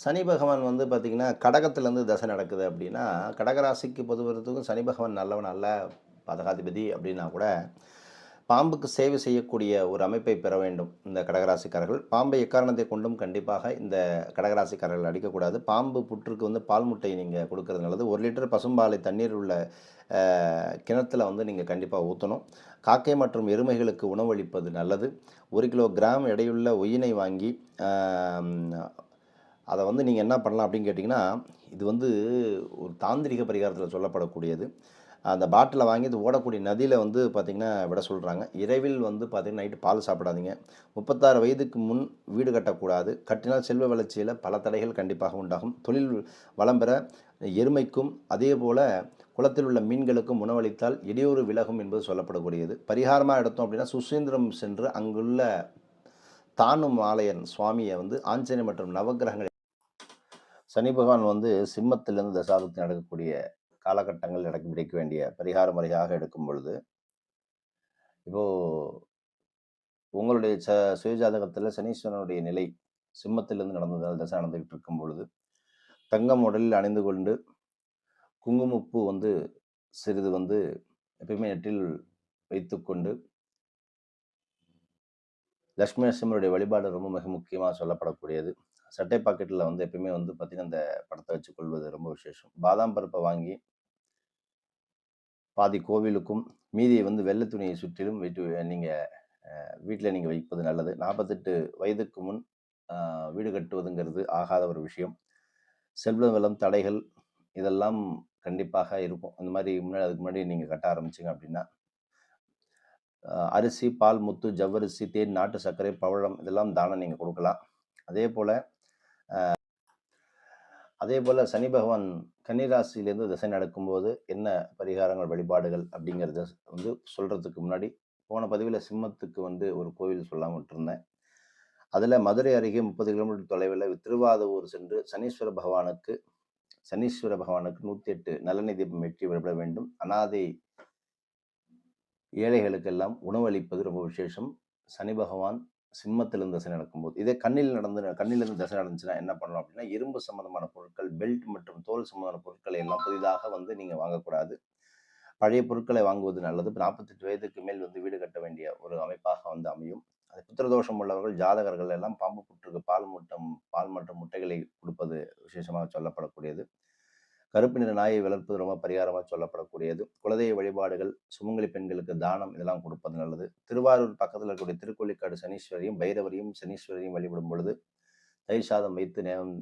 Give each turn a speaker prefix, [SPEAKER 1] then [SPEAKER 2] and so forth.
[SPEAKER 1] சனி பகவான் வந்து பார்த்திங்கன்னா கடகத்துலேருந்து தசை நடக்குது அப்படின்னா கடகராசிக்கு பொதுவரத்துக்கும் சனி பகவான் நல்லவன் அல்ல பதகாதிபதி அப்படின்னா கூட பாம்புக்கு சேவை செய்யக்கூடிய ஒரு அமைப்பை பெற வேண்டும் இந்த கடகராசிக்காரர்கள். பாம்பை எக்காரணத்தை கொண்டும் கண்டிப்பாக இந்த கடகராசிக்காரர்கள் அடிக்கக்கூடாது. பாம்பு புற்றுக்கு வந்து பால் முட்டையை நீங்கள் கொடுக்கறது நல்லது. ஒரு லிட்டர் பசும்பாலை தண்ணீர் உள்ள கிணத்துல வந்து நீங்கள் கண்டிப்பாக ஊற்றணும் காக்கை மற்றும் எருமைகளுக்கு உணவளிப்பது நல்லது. ஒரு கிலோ கிராம் எடையுள்ள ஒயினை வாங்கி அதை வந்து நீங்கள் என்ன பண்ணலாம் அப்படின்னு கேட்டிங்கன்னா இது வந்து ஒரு தாந்திரிக பரிகாரத்தில் சொல்லப்படக்கூடியது. அந்த பாட்டிலை வாங்கி இது ஓடக்கூடிய நதியில் வந்து பார்த்திங்கன்னா விட சொல்கிறாங்க இரவில் வந்து பார்த்திங்கன்னா நைட்டு பால் சாப்பிடாதீங்க. முப்பத்தாறு வயதுக்கு முன் வீடு கட்டக்கூடாது. கட்டினால் செல்வ வளர்ச்சியில் பல தடைகள் கண்டிப்பாக உண்டாகும். தொழில் வளம் பெற எருமைக்கும் அதே போல் குளத்தில் உள்ள மீன்களுக்கும் உணவளித்தால் இடையூறு விலகும் என்பது சொல்லப்படக்கூடியது. பரிகாரமாக எடுத்தோம் அப்படின்னா சுசீந்திரம் சென்று அங்குள்ள தானும் ஆலயன் சுவாமியை வந்து ஆஞ்சநேயர் மற்றும் நவகிரகங்கள் சனி பகவான் வந்து சிம்மத்திலிருந்து தசாபத்தில் நடக்கக்கூடிய காலகட்டங்கள் நடக்க பிடிக்க வேண்டிய பரிகார முறையாக எடுக்கும் பொழுது இப்போது உங்களுடைய ச சுயஜாதகத்தில் சனீஸ்வரனுடைய நிலை சிம்மத்திலிருந்து நடந்ததால் தசை நடந்துகிட்டு இருக்கும் பொழுது தங்கம் உடலில் அணிந்து கொண்டு குங்குமப்பூ வந்து சிறிது வந்து எப்பயுமே நெற்றில் வைத்துக்கொண்டு லக்ஷ்மி நரசிம்மருடைய வழிபாடு ரொம்ப மிக முக்கியமாக சொல்லப்படக்கூடியது. சட்டை பாக்கெட்டில் வந்து எப்பயுமே வந்து பார்த்திங்கன்னா அந்த படத்தை வச்சு கொள்வது ரொம்ப விசேஷம். பாதாம் பருப்பை வாங்கி பாதி கோவிலுக்கும் மீதியை வந்து வெள்ளை துணியை சுற்றிலும் வீட்டு நீங்கள் வீட்டில் நீங்கள் வைப்பது நல்லது. நாற்பத்தெட்டு வயதுக்கு முன் வீடு கட்டுவதுங்கிறது ஆகாத ஒரு விஷயம். செல்வ வளம் தடைகள் இதெல்லாம் கண்டிப்பாக இருக்கும். அந்த மாதிரி முன்னாடி அதுக்கு முன்னாடி நீங்கள் கட்ட ஆரம்பிச்சிங்க அப்படின்னா அரிசி பால் முத்து ஜவ்வரிசி தேன் நாட்டு சர்க்கரை பவழம் இதெல்லாம் தானம் நீங்கள் கொடுக்கலாம். அதே போல் அதே போல் சனி பகவான் கன்னிராசியிலேருந்து திசை நடக்கும்போது என்ன பரிகாரங்கள் வழிபாடுகள் அப்படிங்கிறத வந்து சொல்கிறதுக்கு முன்னாடி போன பதிவில் சிம்மத்துக்கு வந்து ஒரு கோவில் சொல்லாம விட்டுருந்தேன். அதில் மதுரை அருகே முப்பது கிலோமீட்டர் தொலைவில் திருவாதூர் சென்று சனீஸ்வர பகவானுக்கு சனீஸ்வர பகவானுக்கு நூற்றி எட்டு நலநிதி தீபம் ஏற்றி வழிபட வேண்டும். அனாதை ஏழைகளுக்கெல்லாம் உணவளிப்பது ரொம்ப விசேஷம். சனி பகவான் சிம்மத்திலிருந்து தசை நடக்கும்போது இதே கண்ணில் நடந்து கண்ணிலிருந்து தசை நடந்துச்சுன்னா என்ன பண்ணணும் அப்படின்னா இரும்பு சம்பந்தமான பொருட்கள் பெல்ட் மற்றும் தோல் சம்பந்தமான பொருட்களை எல்லாம் புதிதாக வந்து நீங்கள் வாங்கக்கூடாது. பழைய பொருட்களை வாங்குவது நல்லது. நாற்பத்தெட்டு வயதுக்கு மேல் வந்து வீடு கட்ட வேண்டிய ஒரு அமைப்பாக வந்து அமையும். அது புத்திரதோஷம் உள்ளவர்கள் ஜாதகர்கள் எல்லாம் பாம்பு புற்றுக்கு பால் முட்டம் பால் மற்றும் முட்டைகளை கொடுப்பது விசேஷமாக சொல்லப்படக்கூடியது. கருப்பு நிற நாயை வளர்ப்பது ரொம்ப பரிகாரமாக சொல்லப்படக்கூடியது. குலதெய்வ வழிபாடுகள் சுமங்கலி பெண்களுக்கு தானம் இதெல்லாம் கொடுப்பது நல்லது. திருவாரூர் பக்கத்தில் இருக்கக்கூடிய திருக்கொள்ளிக்காடு சனீஸ்வரியும் பைரவரையும் சனீஸ்வரியும் வழிபடும் பொழுது தயிர் சாதம் வைத்து நேரம்